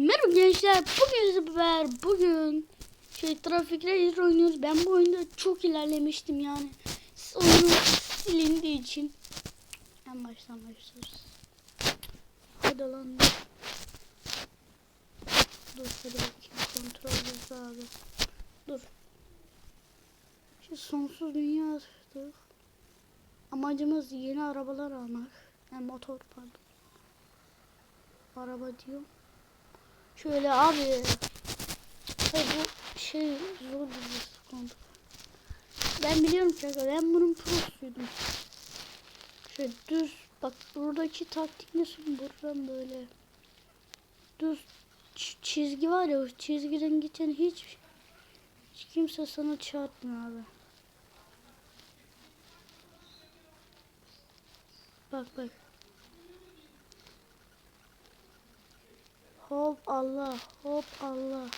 Merhaba gençler. Bugün sizler bugün şey Traffic Racer oynuyoruz. Ben bu oyunda çok ilerlemiştim yani. Siz oyunu silindiği için. En baştan başlıyoruz. Hadi lan. Dur hadi bakayım. Kontrol hızlı abi. Dur. Şu sonsuz dünya attık. Amacımız yeni arabalar almak. Yani motor pardon. Araba diyor. Şöyle abi. Hayır bu şey zor bir kontrol. Ben biliyorum şaka. Ben bunun prosuydum. Şöyle düz bak buradaki taktik nasıl buradan böyle düz çizgi var ya o çizgiden giden hiç hiç kimse sana çarpmıyor abi. Bak bak. Hop Allah. Hop Allah.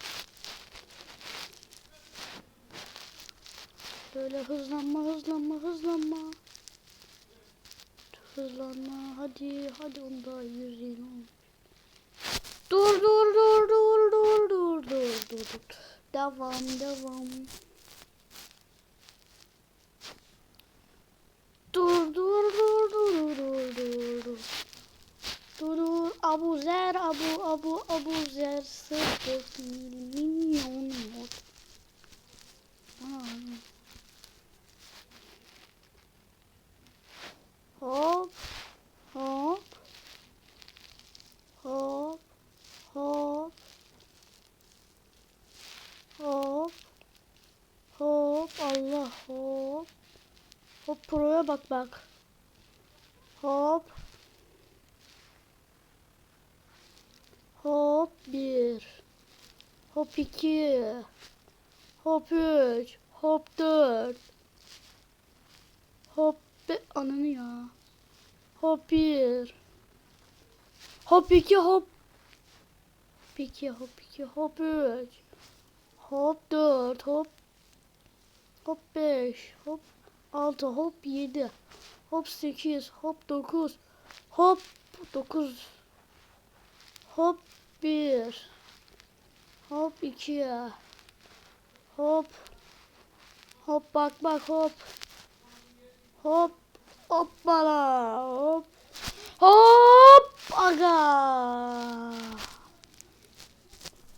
Böyle hızlanma hızlanma hızlanma. Hızlanma hadi hadi onda yürüyün. Dur dur dur dur dur dur dur dur. dur. Devam devam. Dur, Dur dur dur dur dur dur dur. Dur Abu Zer Abu Abu Abu Zer sıfır milyon. Aa. Hop hop hop hop hop hop Allah hop hop proya bak bak hop Hop bir. Hop iki. Hop üç. Hop dört. Hop be ananı ya. Hop bir. Hop iki hop. İki hop iki hop üç. Hop dört hop. Hop beş. Hop altı hop yedi. Hop sekiz. Hop dokuz. Hop dokuz. Hop bir. Hop iki. Hop. Hop bak bak hop. Hop. Hoppala. Hop. Hop. Aga.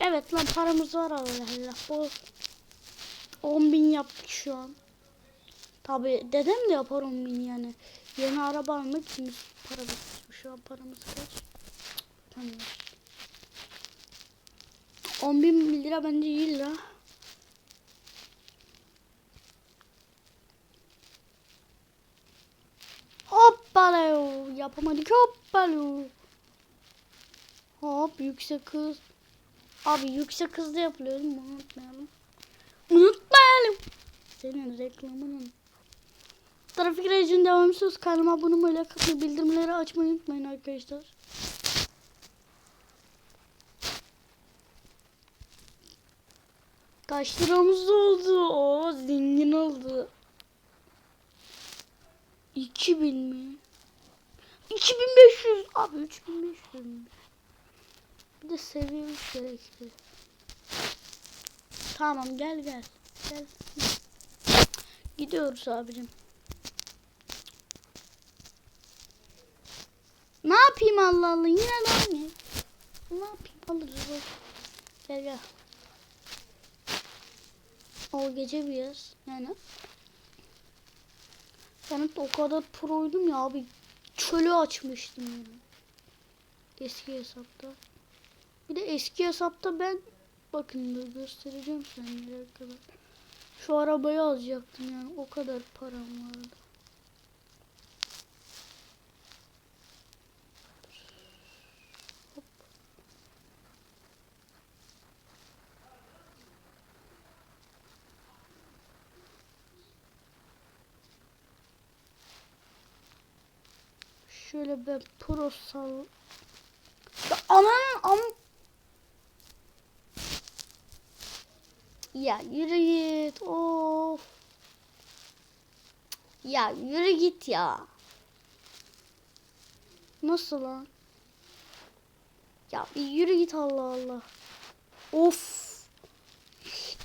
Evet lan paramız var Allah Allah. Bu 10 bin yaptık şu an. Tabi dedem de yapar 10 bin yani. Yeni araba almak için para biriktirmiş. Şu an paramız kaç? Tamam. 10 bin lira bence iyi lira. Hoppala yapamadık hoppala. Hop yüksek hız. Abi yüksek hızda yapılıyor değil mi? Unutmayalım. Unutmayalım. Senin reklamının. Trafik rejinin devamsız kanalıma abone olmayı, like bildirimleri açmayı unutmayın arkadaşlar. Kaç liramız oldu? Oo zengin oldu. 2000 mi? 2500 abi 3500 mi? Bir de seviyemiz gerekli. Tamam gel gel. Gel. Gidiyoruz abicim. Ne yapayım Allah Allah yine ne? Ne yapayım alırız. Gel gel. O gece bir yaz yani. Ben o kadar proydum ya abi. Çölü açmıştım yani. Eski hesapta. Bir de eski hesapta ben bakın göstereceğim size kadar. Şu arabayı alacaktım yani o kadar param vardı. Hop. Şöyle ben pro sal... Ya aman am... Ya yürü git. Of. Ya yürü git ya. Nasıl lan? Ya bir yürü git Allah Allah. Of.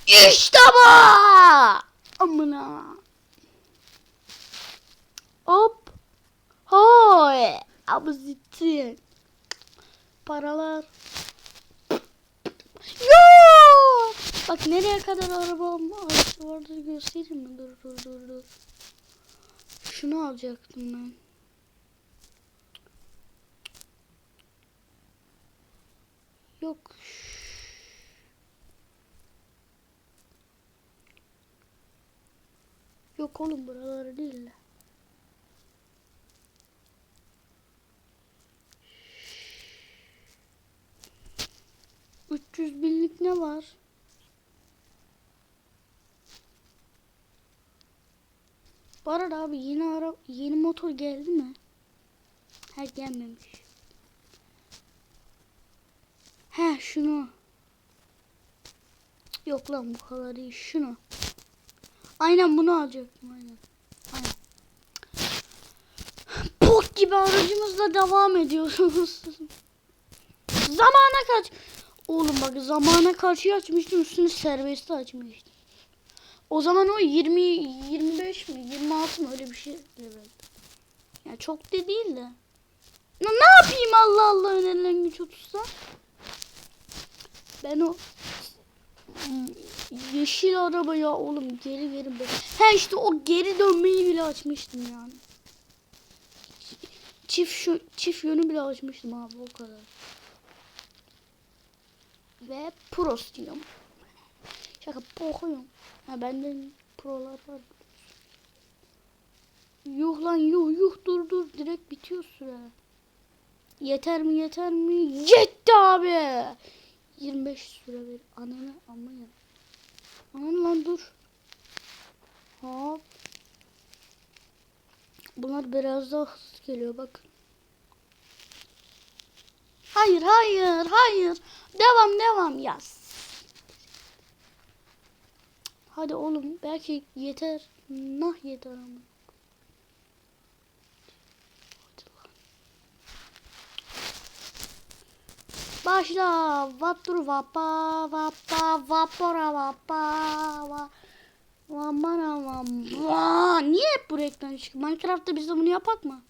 İşte bu. Amına. Hop. Hoy. Abi zittin. Paralar. Yo! Bak nereye kadar arabam arası vardı göstereyim mi? Dur dur dur dur. Şunu alacaktım ben. Yok. Yok oğlum buraları değil de. Üç yüz binlik ne var? Bu arada abi yeni ara yeni motor geldi mi? Ha gelmemiş. He şunu. Yok lan bu kadar değil. Şunu. Aynen bunu alacaktım aynen. Aynen. Pok gibi aracımızla devam ediyoruz. zamana kaç. Oğlum bak zamana karşı açmıştım üstünü serbest açmıştım. O zaman o 20 25 mi 26 mı öyle bir şey herhalde. Ya çok da değil de. Ne, ne yapayım Allah Allah önerilen güç 30'sa? Ben o yeşil araba ya oğlum geri verin be. He işte o geri dönmeyi bile açmıştım yani. Çift şu çift yönü bile açmıştım abi o kadar. Ve pros diyorum. Şaka pokuyorum. Ha benden prolar var. Yuh lan yuh yuh dur dur direkt bitiyor süre. Yeter mi yeter mi? Yetti abi. 25 süre ver. Ananı amayın. Aman lan dur. Hop. Bunlar biraz daha hızlı geliyor bakın. Hayır hayır hayır. Devam devam yaz. Hadi oğlum belki yeter. Nah yeter ama. Başla. Vapur vapa vapa vapora vapa va. Vamana vam. Va. Niye hep bu reklam çıkıyor? Minecraft'ta biz de bunu yapak mı?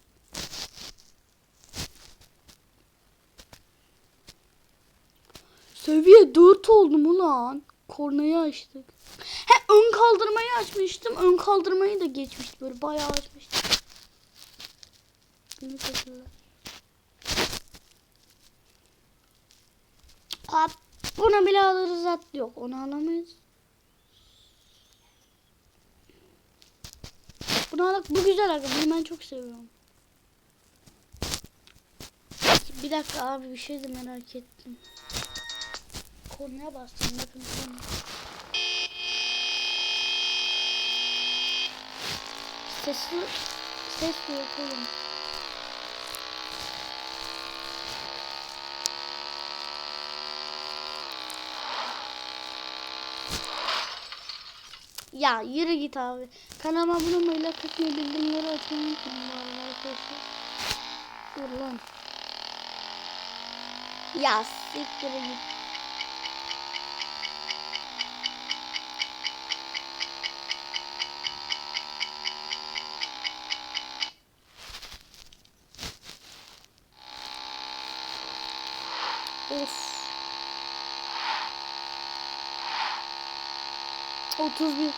Seviye 4 oldum ulan. Kornayı açtık. He ön kaldırmayı açmıştım. Ön kaldırmayı da geçmişti böyle bayağı açmıştım. Bunu takıyorlar. Hop. Buna bile alırız at yok. Onu alamayız. Bunu alak. Bu güzel aga. Bunu ben çok seviyorum. Bir dakika abi bir şey de merak ettim. Kornaya bastım bakın korna. Sesli ses de yok oğlum. Ya yürü git abi. Kanalıma abone olmayı, like atmayı, bildirimleri açmayı unutmayın arkadaşlar. Dur lan. Ya siktir git. Of. 31.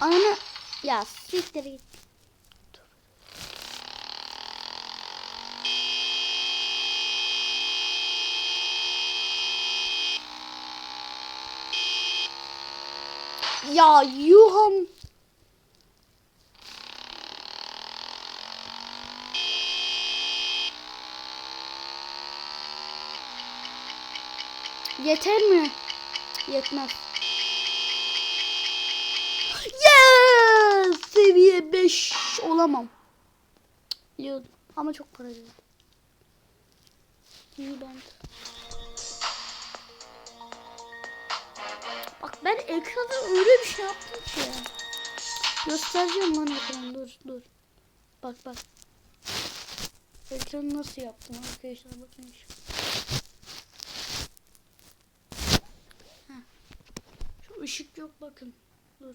Ananı ya siktir git. Ya yuham. Yeter mi? Yetmez. Yes! Seviye 5 olamam. Biliyordum ama çok para verdi. İyi ben. Ben ekranda öyle bir şey yaptım ki. Göstereceğim lan ekranı dur dur. Bak bak. Ekranı nasıl yaptım arkadaşlar bakın şu. Şu ışık yok bakın. Dur.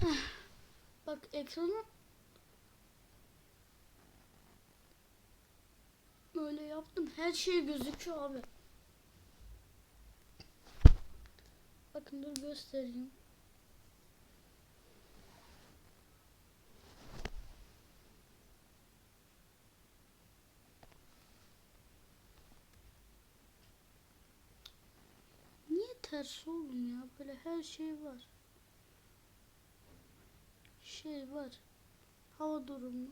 Heh. Bak ekranı böyle yaptım. Her şey gözüküyor abi. Bakın dur göstereyim. Niye ters oğlum ya? Böyle her şey var. Şey var. Hava durumu.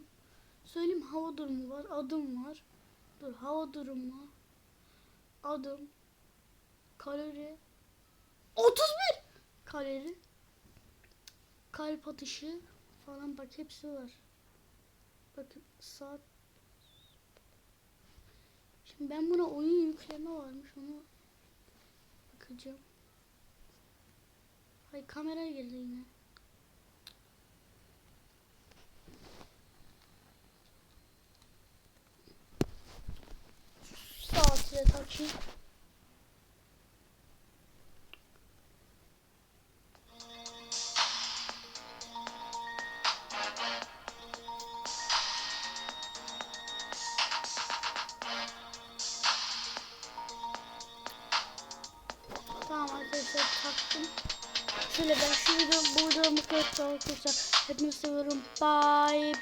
Söyleyeyim hava durumu var. Adım var. Dur hava durumu. Adım. Kalori. 31 kalori. Kalp atışı falan bak hepsi var. Bakın saat. Şimdi ben buna oyun yükleme varmış onu bakacağım. Hay kamera geldi yine. Saatine takayım. Tamam arkadaşlar taktım. Şöyle ben şu video burada mutlu arkadaşlar. Hepinizi seviyorum. Bye